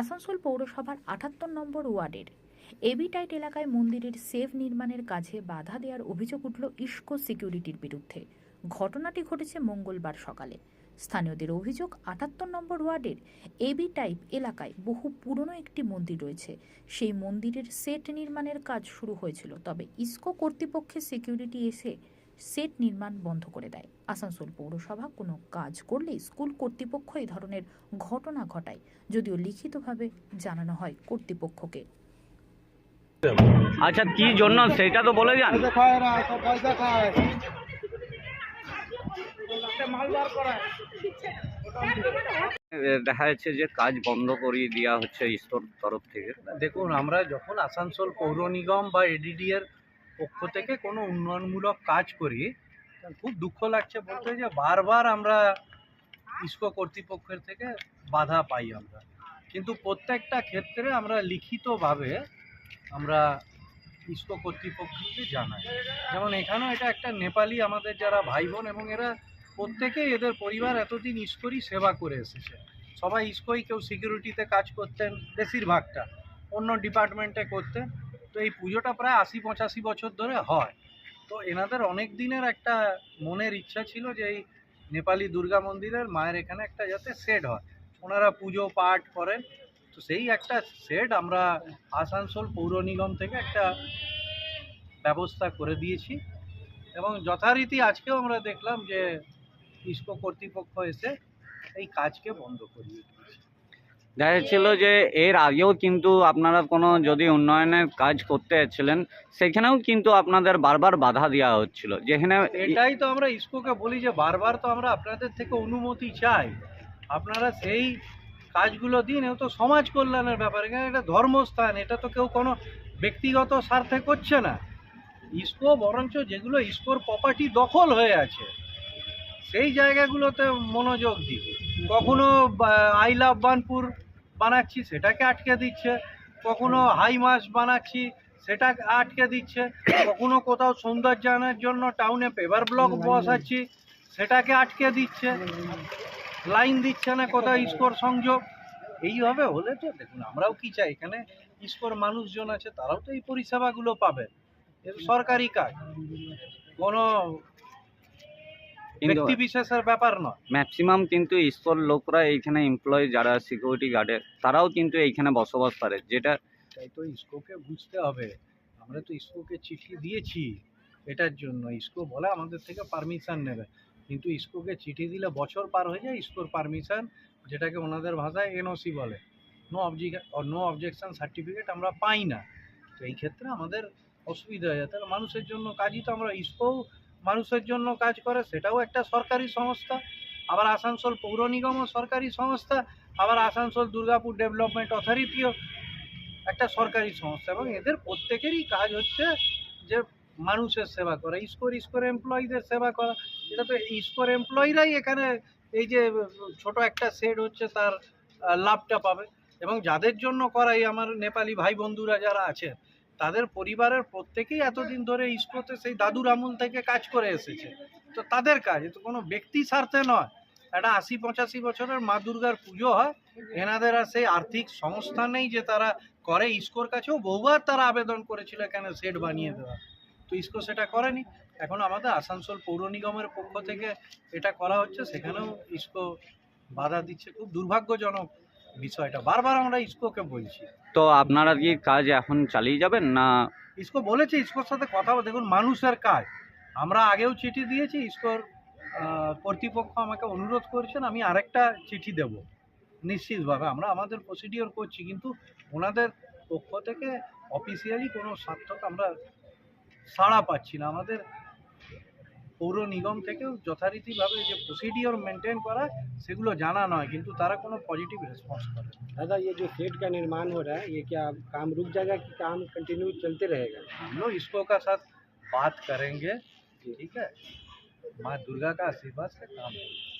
আসানসোল পৌরসভার আটাত্তর নম্বর ওয়ার্ডের এবিটাইট এলাকায় মন্দিরের সেভ নির্মাণের কাজে বাধা দেওয়ার অভিযোগ উঠল ইস্কো সিকিউরিটির বিরুদ্ধে। ঘটনাটি ঘটেছে মঙ্গলবার সকালে। স্থানীয়দের অভিযোগ, আটাত্তর নম্বর ওয়ার্ডের এবি টাইপ এলাকায় বহু পুরনো একটি মন্দির রয়েছে। সেই মন্দিরের সেট নির্মাণের কাজ শুরু হয়েছিল, তবে ইস্কো কর্তৃপক্ষের সিকিউরিটি এসে সেট নির্মাণ বন্ধ করে দেয়। আসানসোল পৌরসভা কোনো কাজ করলে স্কুল কর্তৃপক্ষ এই ধরনের ঘটনা ঘটায় যদিও লিখিতভাবে জানানো হয় কর্তৃপক্ষকে। আচ্ছা কি জন্য? সেটা তো বলে যান। দেখা যাচ্ছে যে কাজ বন্ধ করিয়ে দেওয়া হচ্ছে ইস্তর তরফ থেকে। দেখুন আমরা যখন আসানসোল পৌর নিগম বা এডিডি এর পক্ষ থেকে কোনো উন্নয়নমূলক কাজ করি, খুব দুঃখ লাগছে বলতে যে বারবার আমরা ইস্কো কর্তৃপক্ষের থেকে বাধা পাই আমরা। কিন্তু প্রত্যেকটা ক্ষেত্রে আমরা লিখিতভাবে আমরা ইস্কো কর্তৃপক্ষকে জানাই। যেমন এখানেও এটা একটা নেপালি আমাদের যারা ভাই বোন এবং এরা প্রত্যেকেই এদের পরিবার এতদিন ইস্কোরই সেবা করে এসেছে। সবাই ইস্কোই কেউ সিকিউরিটিতে কাজ করতেন, বেশিরভাগটা। অন্য ডিপার্টমেন্টে করতেন। তো এই পুজোটা প্রায় আশি পঁচাশি বছর ধরে হয়। তো এনাদের অনেক দিনের একটা মনের ইচ্ছা ছিল যে এই নেপালি দুর্গা মন্দিরের মায়ের এখানে একটা যাতে সেট হয়। ওনারা পুজো, পাঠ করেন। তো সেই একটা সেট আমরা আসানসোল পৌর নিগম থেকে একটা ব্যবস্থা করে দিয়েছি। এবং যথারীতি আজকেও আমরা দেখলাম যে ইস্কো কর্তৃপক্ষ এসে এই কাজকে বন্ধ করিয়ে দিয়েছে। দেখা যাচ্ছিল যে এর আগেও কিন্তু আপনারা কোনো যদি উন্নয়নের কাজ করতে যাচ্ছিলেন সেখানেও কিন্তু আপনাদের বারবার বাধা দেওয়া হচ্ছিল। যেখানে এটাই তো আমরা ইস্কোকে বলি যে বারবার তো আমরা আপনাদের থেকে অনুমতি চাই। আপনারা সেই কাজগুলো দিন এও তো সমাজ কল্যাণের ব্যাপার, এখানে এটা ধর্মস্থান, এটা তো কেউ কোনো ব্যক্তিগত স্বার্থে করছে না। ইস্কো বরঞ্চ যেগুলো ইস্কোর প্রপার্টি দখল হয়ে আছে, সেই জায়গাগুলোতে মনোযোগ দিই কখনো আই লাভ বানপুর বানাচ্ছি সেটাকে আটকে দিচ্ছে। কখনো হাই মাস বানাচ্ছি সেটা আটকে দিচ্ছে। কখনো কোথাও সৌন্দর্যায়নের জন্য টাউনে পেপার ব্লক বসাচ্ছি সেটাকে আটকে দিচ্ছে। লাইন দিচ্ছে না কোথাও স্কোর সংযোগ। এইভাবে হলে তো দেখুন আমরাও কি চাই? এখানে স্কোর মানুষজন আছে তারাও তো এই পরিষেবাগুলো পাবে। সরকারি কাজ। কোনো কিন্তু ব্যক্তি বিশেষের ব্যাপার নয়। ম্যাক্সিমাম কিন্তু ইস্তর লোকরা এইখানে এমপ্লয়ি যারা সিকিউরিটি গার্ডের তারাও কিন্তু এইখানে বসবাস করে যেটা তাই তো ইস্কোকে বুঝতে হবে। আমরা তো ইস্কোকে চিঠি দিয়েছি এটার জন্য। ইস্কো বলে আমাদের থেকে পারমিশন নেবে। কিন্তু ইস্কোকে চিঠি দিলে বছর পার হয়ে যায় ইস্কোর পারমিশন যেটাকে ওনাদের ভাষায় এনওসি বলে। No object no objection certificate আমরা পাই না। তো এই ক্ষেত্রে আমাদের অসুবিধা হয়ে। যায় তাহলে মানুষের জন্য কাজই তো আমরা ইস্কো মানুষের জন্য কাজ করে, সেটাও একটা সরকারি সংস্থা। আবার আসানসোল পৌর নিগমও সরকারি সংস্থা, আবার আসানসোল দুর্গাপুর ডেভেলপমেন্ট অথরিটিও একটা সরকারি সংস্থা। এবং এদের প্রত্যেকেরই কাজ হচ্ছে যে মানুষের সেবা করা ইস্কোর ইস্কোর এমপ্লয়ীদের সেবা করা। এটা তো ইস্কোর এমপ্লয়িরাই এখানে এই যে ছোট একটা সেট হচ্ছে তার লাভটা পাবে। এবং যাদের জন্য করাই আমার নেপালি ভাই বন্ধুরা যারা আছে তাদের পরিবারের প্রত্যেকেই এতদিন ধরে ইস্কোতে সেই দাদুর আমল থেকে কাজ করে এসেছে। তো তাদের কাজ তো কোনো ব্যক্তি স্বার্থে নয়। একটা আশি পঁচাশি বছরের মা দুর্গার পুজো হয়, এনাদের আর সেই আর্থিক সংস্থা নেই যে তারা করে। ইস্কোর কাছেও বহুবার তারা আবেদন করেছিল কেন সেট বানিয়ে দেওয়া। তো ইস্কো সেটা করেনি। এখন আমাদের আসানসোল পৌর নিগমের পক্ষ থেকে এটা করা হচ্ছে। সেখানেও ইস্কো বাধা দিচ্ছে। খুব দুর্ভাগ্যজনক বিষয়টা। বারবার আমরা ইস্কোকে বলছি। তো আপনারা কি কাজ এখন চালিয়ে যাবেন না? ইস্কো বলেছে ইস্কোর সাথে কথা দেখুন মানুষের কাজ। আমরা আগেও চিঠি দিয়েছি ইস্কোর কর্তৃপক্ষ আমাকে অনুরোধ করেছেন আমি আরেকটা চিঠি দেব। নিশ্চিতভাবে আমরা আমাদের প্রসিডিওর করছি কিন্তু ওনাদের পক্ষ থেকে অফিসিয়ালি কোনো সার্থক আমরা সাড়া পাচ্ছি না। আমাদের পৌর নিগম থেকেও যথারীতিভাবে যে প্রসিডিওর মেনটেন করা সেগুলো জানা নয় কিন্তু তারা কোনো পজিটিভ রেসপন্স করে না। दादा ये जो सेट का निर्माण हो रहा है ये क्या काम रुक जाएगा कि काम कंटिन्यू चलते रहेगा हम लोग इसको का साथ बात करेंगे ठीक है माँ दुर्गा का आशीर्वाद से काम होगा